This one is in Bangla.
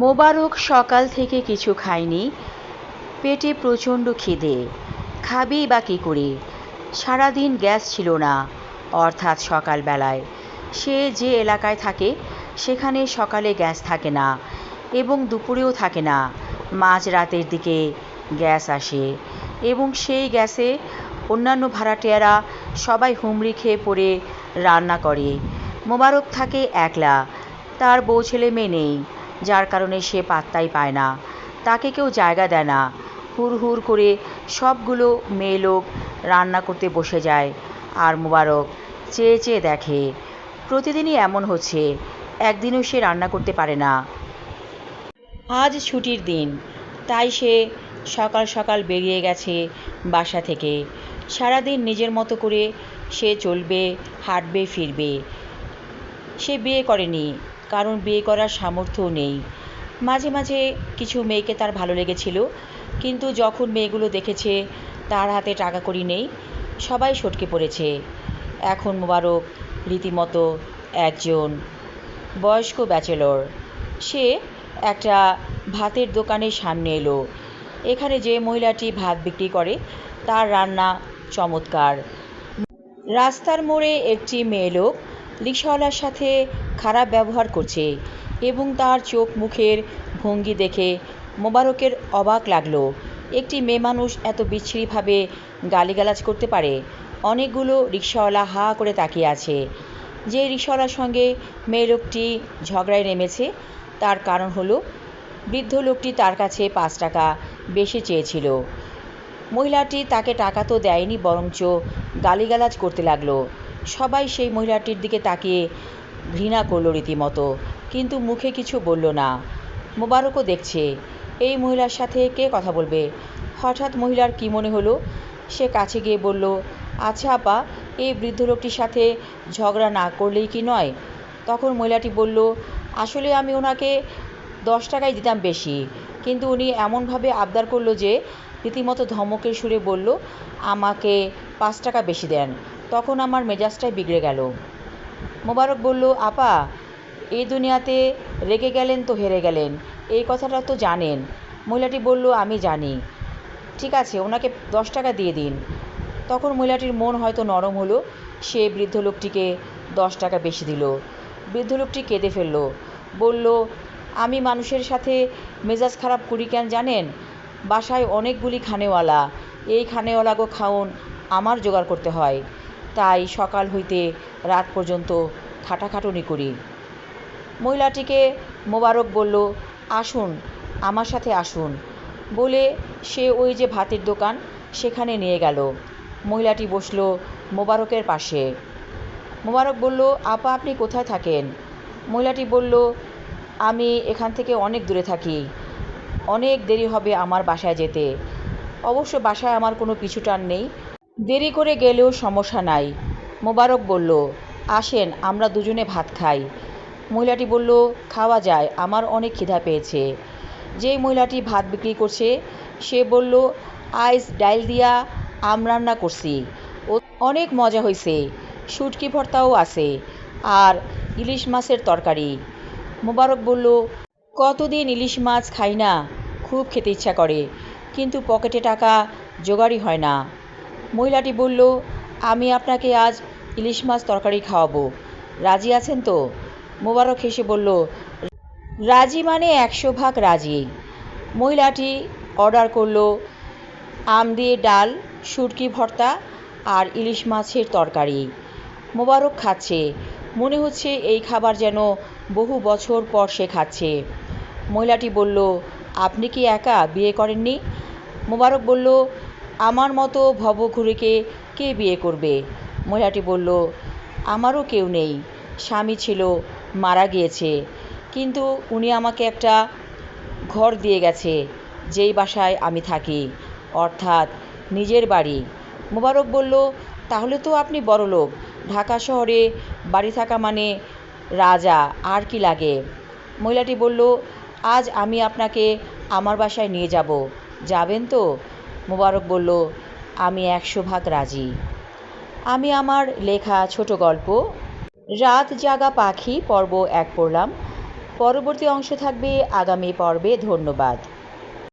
মোবারক সকাল থেকে কিছু খায়নি। পেটে প্রচণ্ড খিদে। খাবেই বা কী করে? সারাদিন গ্যাস ছিল না, অর্থাৎ সকালবেলায়। সে যে এলাকায় থাকে, সেখানে সকালে গ্যাস থাকে না এবং দুপুরেও থাকে না। মাঝ রাতের দিকে গ্যাস আসে এবং সেই গ্যাসে অন্যান্য ভাড়াটিয়ারা সবাই হুমড়ি খেয়ে পড়ে রান্না করে। মোবারক থাকে একলা, তার বউ ছেলে মেয়ে নেই। যার কারণে সে পাত্তাই পায় না। তাকে কেউ জায়গা দেয় না। হুড় হুড় করে সবগুলো মেয়ে লোক রান্না করতে বসে যায়। আর মোবারক চেয়ে চেয়ে দেখে, প্রতিদিনই এমন হচ্ছে, একদিনও সে রান্না করতে পারে না। আজ ছুটির দিন, তাই সে সকাল সকাল বেরিয়ে গেছে বাসা থেকে। সারাদিন নিজের মতো করে সে চলবে, হাঁটবে, ফিরবে। সে বিয়ে করেনি। কারণ বিয়ে করার সামর্থ্যও নেই। মাঝে মাঝে কিছু মেয়েকে তার ভালো লেগেছিল, কিন্তু যখন মেয়েগুলো দেখেছে, তার হাতে টাকা কড়ি নেই, সবাই সটকে পড়েছে। এখন মোবারক রীতিমতো একজন বয়স্ক ব্যাচেলর। সে একটা ভাতের দোকানের সামনে এলো। এখানে যে মহিলাটি ভাত বিক্রি করে, তার রান্না চমৎকার। রাস্তার মোড়ে একটি মেয়ে লোক রিক্সাওয়ালার সাথে খারাপ ব্যবহার করছে এবং তার চোখ মুখের ভঙ্গি দেখে মোবারকের অবাক লাগল। একটি মেয়ে মানুষ এত বিচ্ছিরিভাবে গালিগালাজ করতে পারে। অনেকগুলো রিক্সাওয়ালা হা করে তাকিয়ে আছে। যে রিক্সাওয়ালার সঙ্গে মেয়ে লোকটি ঝগড়ায় নেমেছে, তার কারণ হলো বৃদ্ধ লোকটি তার কাছে পাঁচ টাকা বেশি চেয়েছিল। মহিলাটি তাকে টাকা তো দেয়নি, বরঞ্চ গালিগালাজ করতে লাগল। সবাই সেই মহিলাটির দিকে তাকিয়ে ঘৃণা করল রীতিমতো, কিন্তু মুখে কিছু বলল না। মোবারকও দেখছে, এই মহিলার সাথে কে কথা বলবে? হঠাৎ মহিলার কি মনে হলো? সে কাছে গিয়ে বলল আচ্ছা আপা, এই বৃদ্ধ লোকটির সাথে ঝগড়া না করলেই কি নয়? তখন মহিলাটি বলল, আসলে আমি ওনাকে দশ টাকাই দিতাম বেশি, কিন্তু উনি এমনভাবে আবদার করল যে রীতিমতো ধমকের সুরে বলল, আমাকে পাঁচ টাকা বেশি দেন। তখন আমার মেজাজটাই বিগড়ে গেল। মোবারক বলল, আপা এই দুনিয়াতে রেগে গেলেন তো হেরে গেলেন, এই কথাটা তো জানেন। মহিলাটি বলল, আমি জানি। ঠিক আছে, ওনাকে দশ টাকা দিয়ে দিন। তখন মহিলাটির মন হয়তো নরম হলো, সে বৃদ্ধ লোকটিকে দশ টাকা বেশি দিল। বৃদ্ধ লোকটি কেঁদে ফেলল, বলল, আমি মানুষের সাথে মেজাজ খারাপ করি কেন জানেন? বাসায় অনেকগুলি খানেওয়ালা, এই খানেওয়ালাগো খাউন আমার জোগাড় করতে হয়। তাই সকাল হইতে রাত পর্যন্ত খাটাখাটুনি করি। মহিলাটিকে মোবারক বলল, আসুন, আমার সাথে আসুন। বলে সে ওই যে ভাতের দোকান সেখানে নিয়ে গেল। মহিলাটি বসল মোবারকের পাশে। মোবারক বলল, আপা, আপনি কোথায় থাকেন? মহিলাটি বলল, আমি এখান থেকে অনেক দূরে থাকি। অনেক দেরি হবে আমার বাসায় যেতে। অবশ্য বাসায় আমার কোনো পিছুটান নেই। দেরি করে গেলেও সমস্যা নাই। মোবারক বলল, আসেন, আমরা দুজনে ভাত খাই। মহিলাটি বলল, খাওয়া যায়, আমার অনেক খিদা পেয়েছে। যেই মহিলাটি ভাত বিক্রি করছে, সে বলল, আইস, ডাইল দিয়া আম রান্না করছি। ও অনেক মজা হয়েছে শুটকি ভর্তাও আছে আর ইলিশ মাছের তরকারি। মোবারক বলল, কতদিন ইলিশ মাছ খাই না, খুব খেতে ইচ্ছা করে, কিন্তু পকেটে টাকা জোগাড়ই হয় না। মহিলাটি বলল, আমি আপনাকে আজ ইলিশ মাছ তরকারি খাওয়াবো। রাজি আছেন তো? মোবারক হেসে বলল, রাজি মানে একশো ভাগ রাজি। মহিলাটি অর্ডার করল, আম দিয়ে ডাল সুটকি ভর্তা আর ইলিশ মাছের তরকারি। মোবারক খাচ্ছে। মনে হচ্ছে এই খাবার যেন বহু বছর পর সে খাচ্ছে। মহিলাটি বলল, আপনি কি একা বিয়ে করেননি? মোবারক বলল আমার মতো ভবঘুরেকে কে বিয়ে করবে? মহিলাটি বলল, আমারও কেউ নেই। স্বামী ছিল, মারা গিয়েছে। কিন্তু উনি আমাকে একটা ঘর দিয়ে গেছে, যেই বাসায় আমি থাকি। অর্থাৎ নিজের বাড়ি। মোবারক বলল, তাহলে তো আপনি বড়লোক ঢাকা শহরে বাড়ি থাকা মানে রাজা, আর কি লাগে? মহিলাটি বলল, আজ আমি আপনাকে আমার বাসায় নিয়ে যাব। যাবেন তো? মোবারক বলল, আমি একশো ভাগ রাজি। আমি আমার লেখা ছোট গল্প, রাত জাগা পাখি পর্ব এক পড়লাম। পরবর্তী অংশ থাকবে আগামী পর্বে ধন্যবাদ।